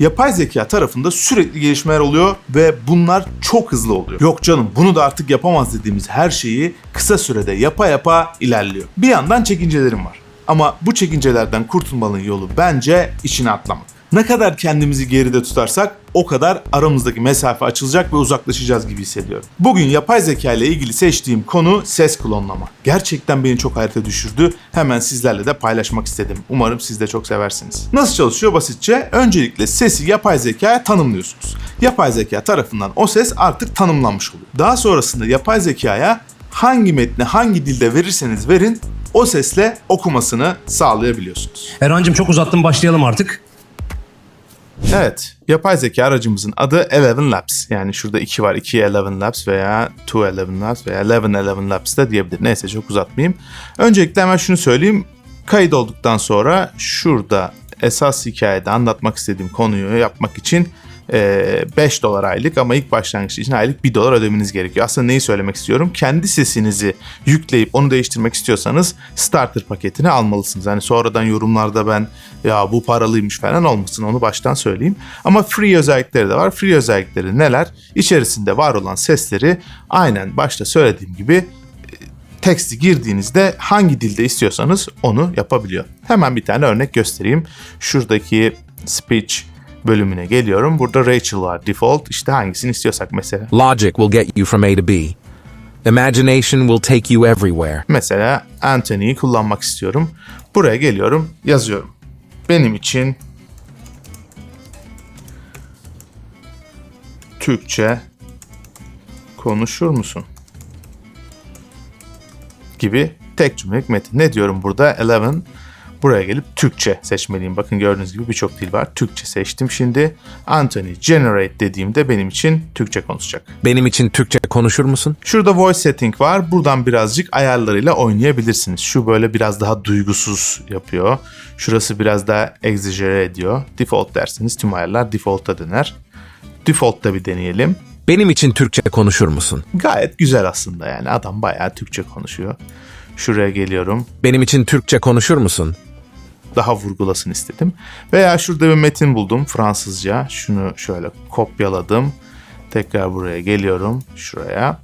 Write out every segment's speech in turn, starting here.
Yapay zeka tarafında sürekli gelişmeler oluyor ve bunlar çok hızlı oluyor. Yok canım bunu da artık yapamaz dediğimiz her şeyi kısa sürede yapa yapa ilerliyor. Bir yandan çekincelerim var. Ama bu çekincelerden kurtulmanın yolu bence içine atlamak. Ne kadar kendimizi geride tutarsak o kadar aramızdaki mesafe açılacak ve uzaklaşacağız gibi hissediyorum. Bugün yapay zeka ile ilgili seçtiğim konu ses klonlama. Gerçekten beni çok hayrete düşürdü. Hemen sizlerle de paylaşmak istedim. Umarım siz de çok seversiniz. Nasıl çalışıyor basitçe? Öncelikle sesi yapay zekaya tanımlıyorsunuz. Yapay zeka tarafından o ses artık tanımlanmış oluyor. Daha sonrasında yapay zekaya hangi metni hangi dilde verirseniz verin o sesle okumasını sağlayabiliyorsunuz. Erhan'cığım çok uzattın başlayalım artık. Evet, yapay zeka aracımızın adı Eleven Labs. Yani şurada 2 var, 2 Eleven Labs veya 2 Eleven Labs veya Eleven Eleven Labs da diyebilir. Neyse çok uzatmayayım. Öncelikle hemen şunu söyleyeyim. Kayıt olduktan sonra şurada esas hikayede anlatmak istediğim konuyu yapmak için 5 dolar aylık ama ilk başlangıç için aylık 1 dolar ödemeniz gerekiyor. Aslında neyi söylemek istiyorum? Kendi sesinizi yükleyip onu değiştirmek istiyorsanız starter paketini almalısınız. Hani sonradan yorumlarda ben ya bu paralıymış falan olmasın onu baştan söyleyeyim. Ama free özellikleri de var. Free özellikleri neler? İçerisinde var olan sesleri aynen başta söylediğim gibi e, teksti girdiğinizde hangi dilde istiyorsanız onu yapabiliyor. Hemen bir tane örnek göstereyim. Şuradaki speech bölümüne geliyorum. Burada Rachel var default. İşte hangisini istiyorsak mesela. Logic will get you from A to B. Imagination will take you everywhere. Mesela Anthony'yi kullanmak istiyorum. Buraya geliyorum, yazıyorum. Benim için Türkçe konuşur musun? Gibi tek cümlelik metin. Ne diyorum burada? Eleven. Buraya gelip Türkçe seçmeliyim. Bakın gördüğünüz gibi birçok dil var. Türkçe seçtim şimdi. Anthony generate dediğimde benim için Türkçe konuşacak. Benim için Türkçe konuşur musun? Şurada voice setting var. Buradan birazcık ayarlarıyla oynayabilirsiniz. Şu böyle biraz daha duygusuz yapıyor. Şurası biraz daha exaggerate ediyor. Default derseniz tüm ayarlar default'a döner. Default'ta bir deneyelim. Benim için Türkçe konuşur musun? Gayet güzel aslında yani. Adam bayağı Türkçe konuşuyor. Şuraya geliyorum. Benim için Türkçe konuşur musun? Daha vurgulasın istedim. Veya şurada bir metin buldum Fransızca. Şunu şöyle kopyaladım. Tekrar buraya geliyorum. Şuraya.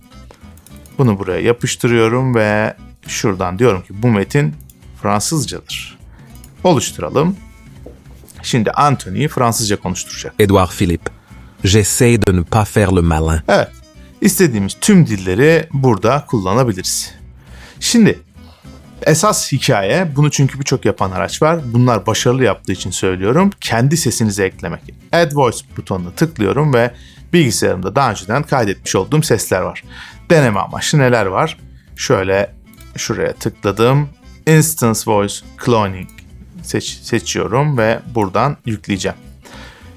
Bunu buraya yapıştırıyorum ve şuradan diyorum ki bu metin Fransızcadır. Oluşturalım. Şimdi Anthony'yi Fransızca konuşturacak. Edouard Philippe. J'essaie de ne pas faire le malin. Evet. istediğimiz tüm dilleri burada kullanabiliriz. Şimdi esas hikaye bunu çünkü birçok yapan araç var. Bunlar başarılı yaptığı için söylüyorum. Kendi sesinizi eklemek. Add Voice butonuna tıklıyorum ve bilgisayarımda daha önceden kaydetmiş olduğum sesler var. Deneme amaçlı neler var? Şöyle şuraya tıkladım. Instance Voice Cloning seç- seçiyorum ve buradan yükleyeceğim.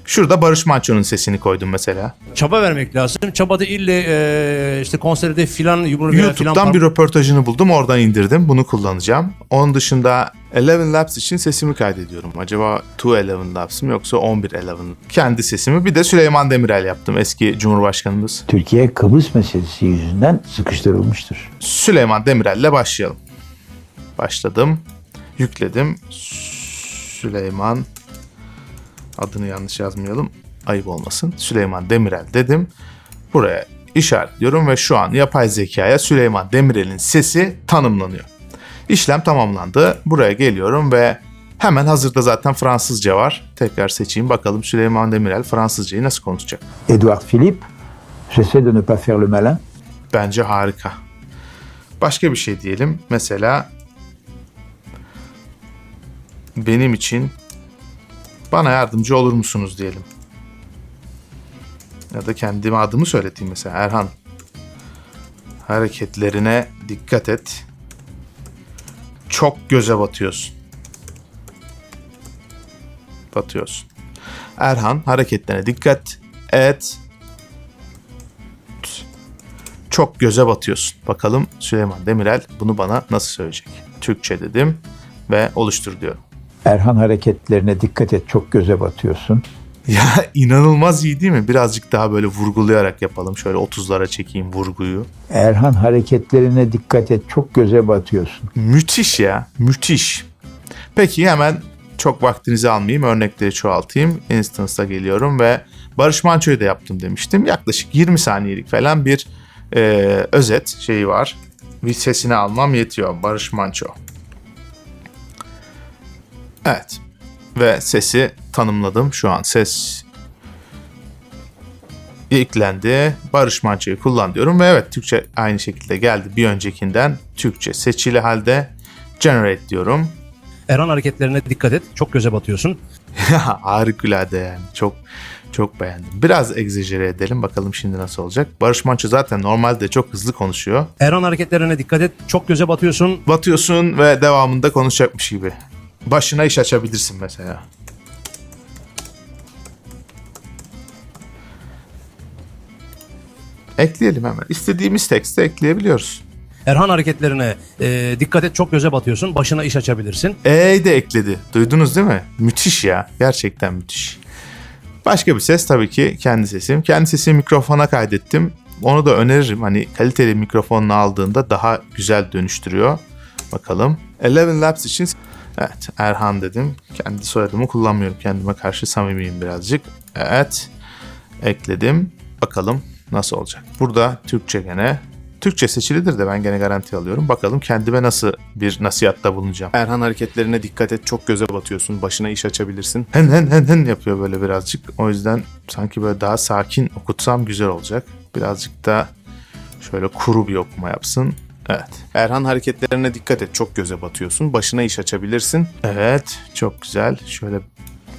Şurada Barış Manço'nun sesini koydum mesela. Çaba vermek lazım. Çaba da ille e, işte konserde filan yumru veya filan YouTube'dan par- bir röportajını buldum. Oradan indirdim. Bunu kullanacağım. Onun dışında Eleven Labs için sesimi kaydediyorum. Acaba 2 Eleven Labs mı yoksa 11 Eleven? Kendi sesimi. Bir de Süleyman Demirel yaptım. Eski Cumhurbaşkanımız. Türkiye Kıbrıs meselesi yüzünden sıkıştırılmıştır. Süleyman Demirel'le başlayalım. Başladım. Yükledim. Süleyman adını yanlış yazmayalım. Ayıp olmasın. Süleyman Demirel dedim. Buraya işaretliyorum ve şu an yapay zekaya Süleyman Demirel'in sesi tanımlanıyor. İşlem tamamlandı. Buraya geliyorum ve hemen hazırda zaten Fransızca var. Tekrar seçeyim bakalım Süleyman Demirel Fransızcayı nasıl konuşacak. Edouard Philippe, j'essaie de ne pas faire le malin. Bence harika. Başka bir şey diyelim. Mesela benim için bana yardımcı olur musunuz diyelim. Ya da kendime adımı söyleteyim mesela Erhan. Hareketlerine dikkat et. Çok göze batıyorsun. Batıyorsun. Erhan hareketlerine dikkat et. Çok göze batıyorsun. Bakalım Süleyman Demirel bunu bana nasıl söyleyecek? Türkçe dedim ve oluştur diyorum. Erhan hareketlerine dikkat et, çok göze batıyorsun. Ya inanılmaz iyi değil mi? Birazcık daha böyle vurgulayarak yapalım. Şöyle 30'lara çekeyim vurguyu. Erhan hareketlerine dikkat et, çok göze batıyorsun. Müthiş ya. Müthiş. Peki hemen çok vaktinizi almayayım. Örnekleri çoğaltayım. Instance'a geliyorum ve Barış Manço'yu da yaptım demiştim. Yaklaşık 20 saniyelik falan bir e, özet şeyi var. Bir sesini almam yetiyor. Barış Manço. Evet. Ve sesi tanımladım. Şu an ses yüklendi. Barış Manço'yu kullan diyorum ve evet Türkçe aynı şekilde geldi. Bir öncekinden Türkçe seçili halde generate diyorum. Erhan hareketlerine dikkat et. Çok göze batıyorsun. Harikulade yani. Çok çok beğendim. Biraz egzajere edelim bakalım şimdi nasıl olacak. Barış Manço zaten normalde çok hızlı konuşuyor. Erhan hareketlerine dikkat et. Çok göze batıyorsun. Batıyorsun ve devamında konuşacakmış gibi. Başına iş açabilirsin mesela. Ekleyelim hemen. İstediğimiz tekste ekleyebiliyoruz. Erhan hareketlerine e, dikkat et. Çok göze batıyorsun. Başına iş açabilirsin. E'yi de ekledi. Duydunuz değil mi? Müthiş ya. Gerçekten müthiş. Başka bir ses tabii ki kendi sesim. Kendi sesimi mikrofona kaydettim. Onu da öneririm. Hani kaliteli mikrofonla aldığında daha güzel dönüştürüyor. Bakalım. Eleven Labs için evet Erhan dedim. Kendi soyadımı kullanmıyorum. Kendime karşı samimiyim birazcık. Evet. Ekledim. Bakalım nasıl olacak. Burada Türkçe gene. Türkçe seçilidir de ben gene garanti alıyorum. Bakalım kendime nasıl bir nasihatta bulunacağım. Erhan hareketlerine dikkat et. Çok göze batıyorsun. Başına iş açabilirsin. Hen hen hen hen yapıyor böyle birazcık. O yüzden sanki böyle daha sakin okutsam güzel olacak. Birazcık da şöyle kuru bir okuma yapsın. Evet. Erhan hareketlerine dikkat et. Çok göze batıyorsun. Başına iş açabilirsin. Evet. Çok güzel. Şöyle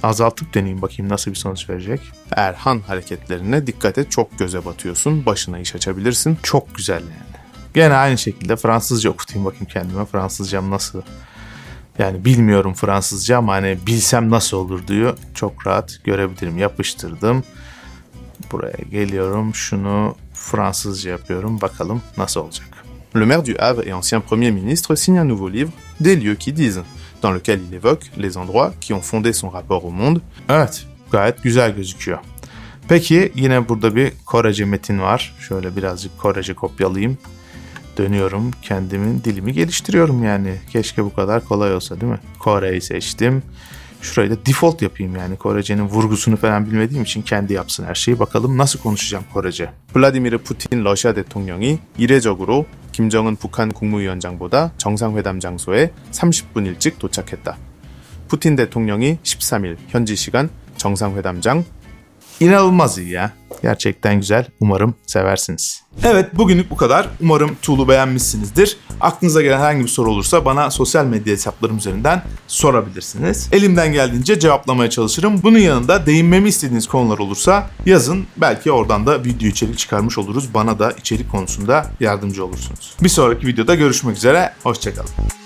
azaltıp deneyeyim bakayım nasıl bir sonuç verecek. Erhan hareketlerine dikkat et. Çok göze batıyorsun. Başına iş açabilirsin. Çok güzel yani. Gene aynı şekilde Fransızca okutayım bakayım kendime. Fransızcam nasıl? Yani bilmiyorum Fransızca ama hani bilsem nasıl olur diyor. Çok rahat görebilirim. Yapıştırdım. Buraya geliyorum. Şunu Fransızca yapıyorum. Bakalım nasıl olacak Le maire du Havre et ancien Premier ministre signe un nouveau livre, Des lieux qui disent, dans lequel il évoque les endroits qui ont fondé son rapport au monde Evet, gayet güzel gözüküyor. Peki yine burada bir Korece metin var. Şöyle birazcık Korece kopyalayayım. Dönüyorum, kendimin dilimi geliştiriyorum yani. Keşke bu kadar kolay olsa değil mi? Kore'yi seçtim. Şurayı da default yapayım yani. Korece'nin vurgusunu falan bilmediğim için kendi yapsın her şeyi. Bakalım nasıl konuşacağım Korece. 블라디미르 푸틴 러시아 대통령이 이례적으로 김정은 북한 국무위원장보다 정상회담 장소에 30분 일찍 도착했다. 푸틴 대통령이 13일 현지 시간 정상회담장 İnanılmaz iyi ya. Gerçekten güzel. Umarım seversiniz. Evet bugünlük bu kadar. Umarım Tool'u beğenmişsinizdir. Aklınıza gelen herhangi bir soru olursa bana sosyal medya hesaplarım üzerinden sorabilirsiniz. Elimden geldiğince cevaplamaya çalışırım. Bunun yanında değinmemi istediğiniz konular olursa yazın. Belki oradan da video içerik çıkarmış oluruz. Bana da içerik konusunda yardımcı olursunuz. Bir sonraki videoda görüşmek üzere. Hoşçakalın.